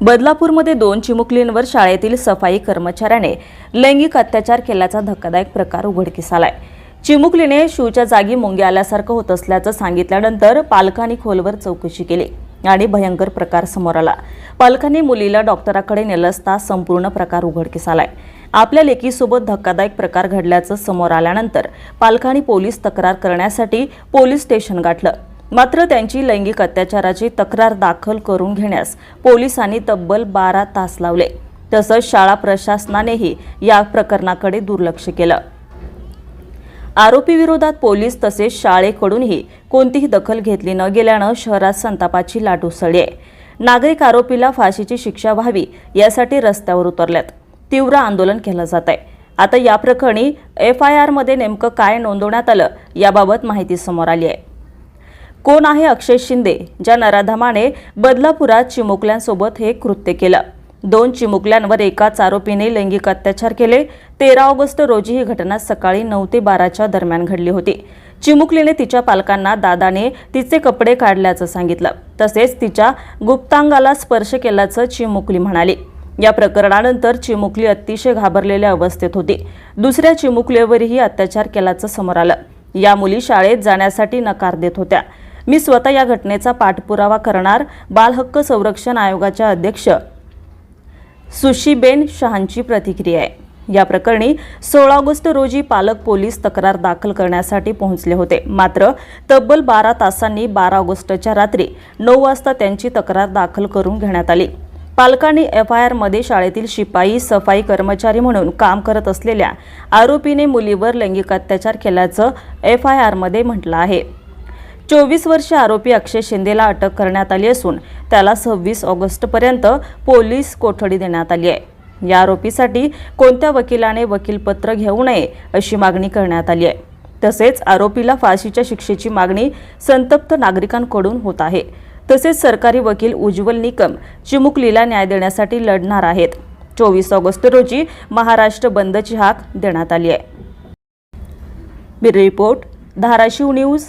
बदलापूरमध्ये दोन चिमुकलींवर शाळेतील सफाई कर्मचाऱ्याने लैंगिक अत्याचार केल्याचा धक्कादायक प्रकार उघडकीस आलाय. चिमुकलीने शूच्या जागी मुंग्या आल्यासारखं होत असल्याचं सांगितल्यानंतर पालकांनी खोलवर चौकशी केली आणि भयंकर प्रकार समोर आला. पालकांनी मुलीला डॉक्टराकडे नेलं असता संपूर्ण प्रकार उघडकीस आलाय. आपल्या लेकीसोबत धक्कादायक प्रकार घडल्याचं समोर आल्यानंतर पालकांनी पोलीस तक्रार करण्यासाठी पोलीस स्टेशन गाठलं. मात्र त्यांची लैंगिक अत्याचाराची तक्रार दाखल करून घेण्यास पोलिसांनी तब्बल बारा तास लावले. तसंच शाळा प्रशासनानेही या प्रकरणाकडे दुर्लक्ष केलं. आरोपीविरोधात पोलीस तसेच शाळेकडूनही कोणतीही दखल घेतली न गेल्यानं शहरात संतापाची लाट उसळली आहे. नागरिक आरोपीला फाशीची शिक्षा व्हावी यासाठी रस्त्यावर उतरल्यात. तीव्र आंदोलन केलं जात आहे आता या प्रकरणी एफ आय आरमध्ये नेमकं काय नोंदवण्यात आलं याबाबत माहिती समोर आली आहे. कोण आहे अक्षय शिंदे? ज्या नराधमाने बदलापुरात चिमुकल्यांसोबत हे कृत्य केलं. दोन चिमुकल्यांवर एकाच आरोपीने लैंगिक अत्याचार केले. तेरा ऑगस्ट रोजी ही घटना सकाळी नऊ ते बाराच्या दरम्यान घडली होती. चिमुकलीने तिच्या पालकांना दादाने तिचे कपडे काढल्याचं सांगितलं. तसेच तिच्या गुप्तांगाला स्पर्श केल्याचं चिमुकली म्हणाली. या प्रकरणानंतर चिमुकली अतिशय घाबरलेल्या अवस्थेत होती. दुसऱ्या चिमुकलीवरही अत्याचार केल्याचं समोर आलं. या मुली शाळेत जाण्यासाठी नकार देत होत्या. मी स्वतः या घटनेचा पाठपुरावा करणार बालहक्क संरक्षण आयोगाच्या अध्यक्ष सुशीबेन शहांची प्रतिक्रिया आहे. या प्रकरणी सोळा ऑगस्ट रोजी पालक पोलीस तक्रार दाखल करण्यासाठी पोहोचले होते. मात्र तब्बल बारा तासांनी बारा ऑगस्टच्या रात्री नऊ वाजता त्यांची तक्रार दाखल करून घेण्यात आली. पालकांनी एफ आय आरमध्ये शाळेतील शिपाई सफाई कर्मचारी म्हणून काम करत असलेल्या आरोपीने मुलीवर लैंगिक अत्याचार केल्याचं एफ आय आरमध्ये म्हटलं आहे. चोवीस वर्षे आरोपी अक्षय शिंदेला अटक करण्यात आली असून त्याला सव्वीस ऑगस्टपर्यंत पोलीस कोठडी देण्यात आली आहे. या आरोपीसाठी कोणत्या वकिलाने वकीलपत्र घेऊ नये अशी मागणी करण्यात आली आहे. तसेच आरोपीला फाशीच्या शिक्षेची मागणी संतप्त नागरिकांकडून होत आहे. तसेच सरकारी वकील उज्ज्वल निकम चिमुकलीला न्याय देण्यासाठी लढणार आहेत. चोवीस ऑगस्ट रोजी महाराष्ट्र बंदची हाक देण्यात आली आहे. Report Dharashiv news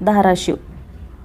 Dharashiv.